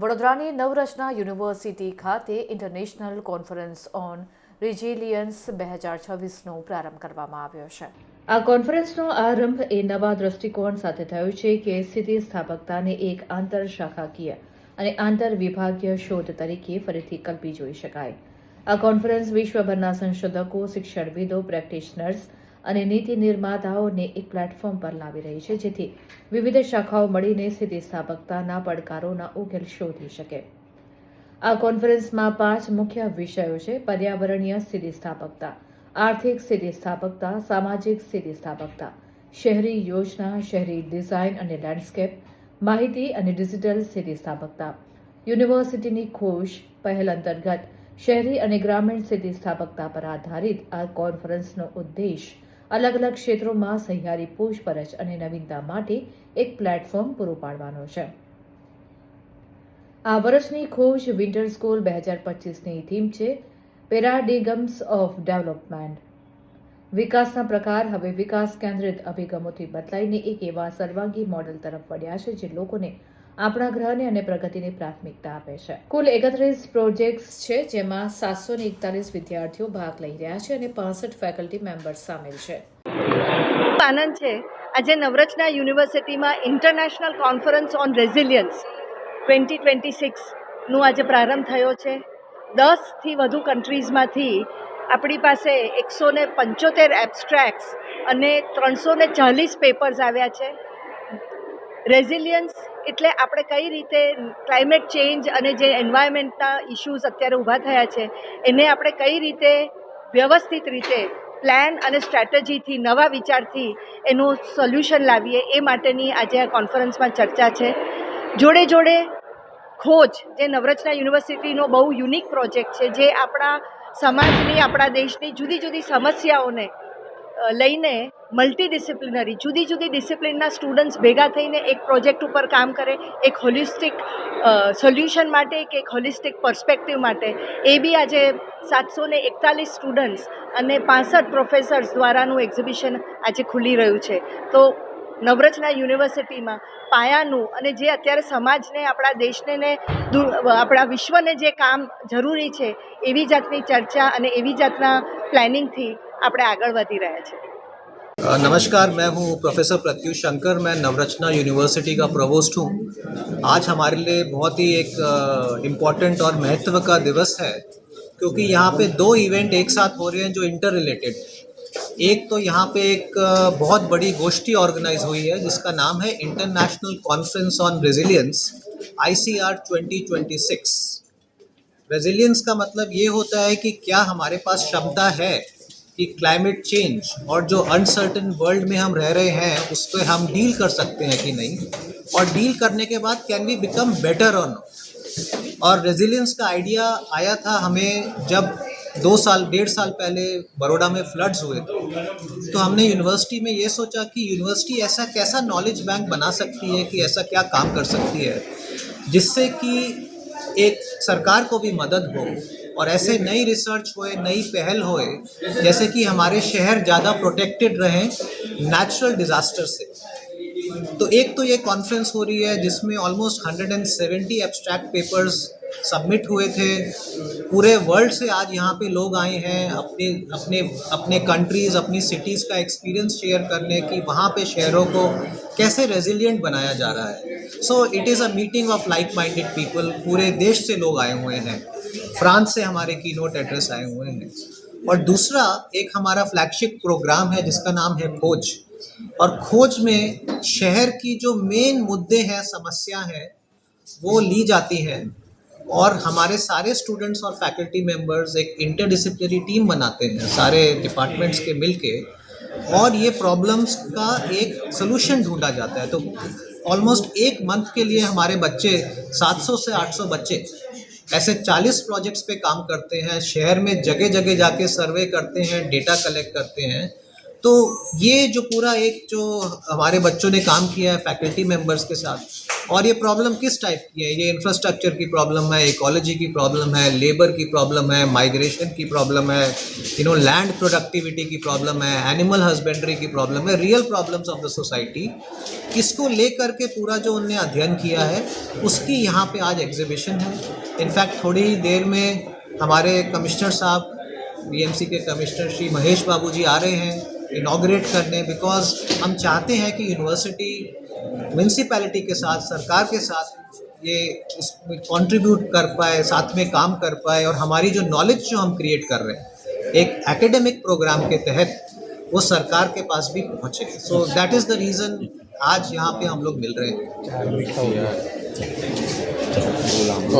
વડોદરાની નવરચના યુનિવર્સિટી ખાતે international conference on resilience બે હજાર છવ્વીસનો પ્રારંભ કરવામાં આવ્યો છે આ કોન્ફરન્સનો આરંભ એ નવા દ્રષ્ટિકોણ સાથે થયો છે કે સ્થિતિસ્થાપકતાને એક આંતર શાખાકીય અને આંતર વિભાગીય શોધ તરીકે ફરીથી કલ્પી જોઈ શકાય આ કોન્ફરન્સ વિશ્વભરના સંશોધકો શિક્ષણવિદો પ્રેક્ટિશનર્સ અને નીતિ નિર્માતાઓને એક પ્લેટફોર્મ પર લાવી રહી છે જેથી વિવિધ શાખાઓ મળીને સ્થિતિસ્થાપકતાના પડકારોના ઉકેલ શોધી શકે આ કોન્ફરન્સમાં પાંચ મુખ્ય વિષયો છે પર્યાવરણીય સ્થિતિસ્થાપકતા આર્થિક સ્થિતિસ્થાપકતા સામાજિક સ્થિતિસ્થાપકતા શહેરી યોજના શહેરી ડિઝાઇન અને લેન્ડસ્કેપ માહિતી અને ડિજિટલ સ્થિતિસ્થાપકતા યુનિવર્સિટીની ખોશ પહેલ અંતર્ગત શહેરી અને ગ્રામીણ સ્થિતિસ્થાપકતા પર આધારિત આ કોન્ફરન્સનો ઉદ્દેશ અલગ અલગ ક્ષેત્રોમાં સહિયારી પૂછપરછ અને નવીનતા માટે એક પ્લેટફોર્મ પૂરું પાડવાનો છે આ વર્ષની ખોજ વિન્ટર સ્કૂલ બે હજાર પચીસની થીમ છે પેરાડિગમ્સ ઓફ ડેવલપમેન્ટ વિકાસના પ્રકાર હવે વિકાસ કેન્દ્રિત અભિગમોથી બદલાઈને એક એવા સર્વાંગી મોડલ તરફ વળ્યા છે જે લોકોને આપણા ગ્રહને અને પ્રગતિની પ્રાથમિકતા આપે છે કુલ એકત્રીસ પ્રોજેક્ટ્સ છે જેમાં સાતસો ને એકતાલીસ વિદ્યાર્થીઓ ભાગ લઈ રહ્યા છે અને પાસઠ ફેકલ્ટી મેમ્બર્સ સામેલ છે આનંદ છે આજે નવરચના યુનિવર્સિટીમાં international conference on resilience twenty twenty સિક્સનું આજે પ્રારંભ થયો છે દસથી વધુ કન્ટ્રીઝમાંથી આપણી પાસે એકસો પંચોતેર એબસ્ટ્રેક્ટ્સ અને ત્રણસો ચાલીસ પેપર્સ આવ્યા છે રેઝિલિયન્સ એટલે આપણે કઈ રીતે ક્લાઇમેટ ચેન્જ અને જે એન્વાયરમેન્ટના ઇશ્યુઝ અત્યારે ઊભા થયા છે એને આપણે કઈ રીતે વ્યવસ્થિત રીતે પ્લાન અને સ્ટ્રેટેજીથી નવા વિચારથી એનું સોલ્યુશન લાવીએ એ માટેની આજે આ કોન્ફરન્સમાં ચર્ચા છે જોડે જોડે ખોજ જે નવરચના યુનિવર્સિટીનો બહુ યુનિક પ્રોજેક્ટ છે જે આપણા સમાજની આપણા દેશની જુદી જુદી સમસ્યાઓને લઈને મલ્ટી ડિસિપ્લિનરી જુદી જુદી ડિસિપ્લિનના સ્ટુડન્ટ્સ ભેગા થઈને એક પ્રોજેક્ટ ઉપર કામ કરે એક હોલિસ્ટિક સોલ્યુશન માટે કે એક હોલિસ્ટિક પર્સપેક્ટિવ માટે એ બી આજે સાતસો ને એકતાલીસ સ્ટુડન્ટ્સ અને પાસઠ પ્રોફેસર્સ દ્વારાનું એક્ઝિબિશન આજે ખુલી રહ્યું છે તો નવરચના યુનિવર્સિટીમાં પાયાનું અને જે અત્યારે સમાજને આપણા દેશને ને આપણા વિશ્વને જે કામ જરૂરી છે એવી જાતની ચર્ચા અને એવી જાતના પ્લાનિંગથી આપણે આગળ વધી રહ્યા છે નમસ્કાર મેં હું પ્રોફેસર પ્રતીશ શંકર મેં નવરચના યુનિવર્સિટી કા પ્રવાસ્ટો આજ હમારે લિયે બહોત હી એક ઈમ્પોર્ટન્ટ ઓર મહત્વકા દિવસ હૈ ક્યોકી યહાં પે દો ઈવેન્ટ એક સાથ હો રહે હે જો ઇન્ટર રિલેટેડ એક તો યહાં પે એક બહોત બડી ગોષ્ઠી ઓર્ગેનાઇઝ હોઈ હૈ જિસકા નામ હૈ international conference on resilience ICR 2026 resilience કા મતલબ યે હોતા હૈ કી ક્યા હમારે પાસ શબ્દા હૈ कि क्लाइमेट चेंज और जो अनसर्टन वर्ल्ड में हम रह रहे हैं उस पर हम डील कर सकते हैं कि नहीं और डील करने के बाद can we become better on और रेजिलियंस का आइडिया आया था हमें जब दो साल डेढ़ साल पहले बड़ोड़ा में फ्लड्स हुए थे तो हमने यूनिवर्सिटी में ये सोचा कि यूनिवर्सिटी ऐसा कैसा नॉलेज बैंक बना सकती है कि ऐसा क्या काम कर सकती है जिससे कि एक सरकार को भी मदद हो और ऐसे नई रिसर्च होए नई पहल होए जैसे कि हमारे शहर ज़्यादा प्रोटेक्टेड रहें नेचुरल डिज़ास्टर से तो एक तो ये कॉन्फ्रेंस हो रही है जिसमें ऑलमोस्ट 170 एब्स्ट्रैक्ट पेपर्स सबमिट हुए थे पूरे वर्ल्ड से आज यहाँ पे लोग आए हैं अपने अपने अपने कंट्रीज़ अपनी सिटीज़ का एक्सपीरियंस शेयर करने की वहाँ पे शहरों को कैसे रेजिलिएंट बनाया जा रहा है so it is a meeting of like minded people पूरे देश से लोग आए हुए हैं फ्रांस से हमारे की नोट एड्रेस आए हुए हैं और दूसरा एक हमारा फ्लैगशिप प्रोग्राम है जिसका नाम है खोज और खोज में शहर की जो मेन मुद्दे हैं समस्या है वो ली जाती है और हमारे सारे स्टूडेंट्स और फैकल्टी मेंबर्स एक इंटरडिसिप्लिनरी टीम बनाते हैं सारे डिपार्टमेंट्स के मिलके और ये प्रॉब्लम्स का एक सोल्यूशन ढूंढा जाता है तो ऑलमोस्ट एक मंथ के लिए हमारे बच्चे 700 से 800 बच्चे ऐसे 40 प्रोजेक्ट्स पे काम करते हैं शहर में जगह जगह जाके सर्वे करते हैं डेटा कलेक्ट करते हैं तो ये जो पूरा एक जो हमारे बच्चों ने काम किया है फैकल्टी मेम्बर्स के साथ और ये प्रॉब्लम किस टाइप की है ये इंफ्रास्ट्रक्चर की प्रॉब्लम है इकोलॉजी की प्रॉब्लम है लेबर की प्रॉब्लम है माइग्रेशन की प्रॉब्लम है यू नो लैंड प्रोडक्टिविटी की प्रॉब्लम है एनिमल हस्बेंड्री की प्रॉब्लम है real problems of the society इसको ले करके पूरा जो उनने अध्ययन किया है उसकी यहाँ पे आज एग्जिबिशन है इनफैक्ट थोड़ी ही देर में हमारे कमिश्नर साहब B K commissioner Shri Mahesh Babu ji आ रहे हैं इनाग्रेट करने बिकॉज हम चाहते हैं कि यूनिवर्सिटी म्यूनसिपैलिटी के साथ सरकार के साथ ये इसमें कॉन्ट्रीब्यूट कर पाए साथ में काम कर पाए और हमारी जो नॉलेज जो हम क्रिएट कर रहे हैं एक एकेडमिक प्रोग्राम के तहत वो सरकार के पास भी पहुँचे so that is the reason आज यहाँ पे हम लोग मिल रहे हैं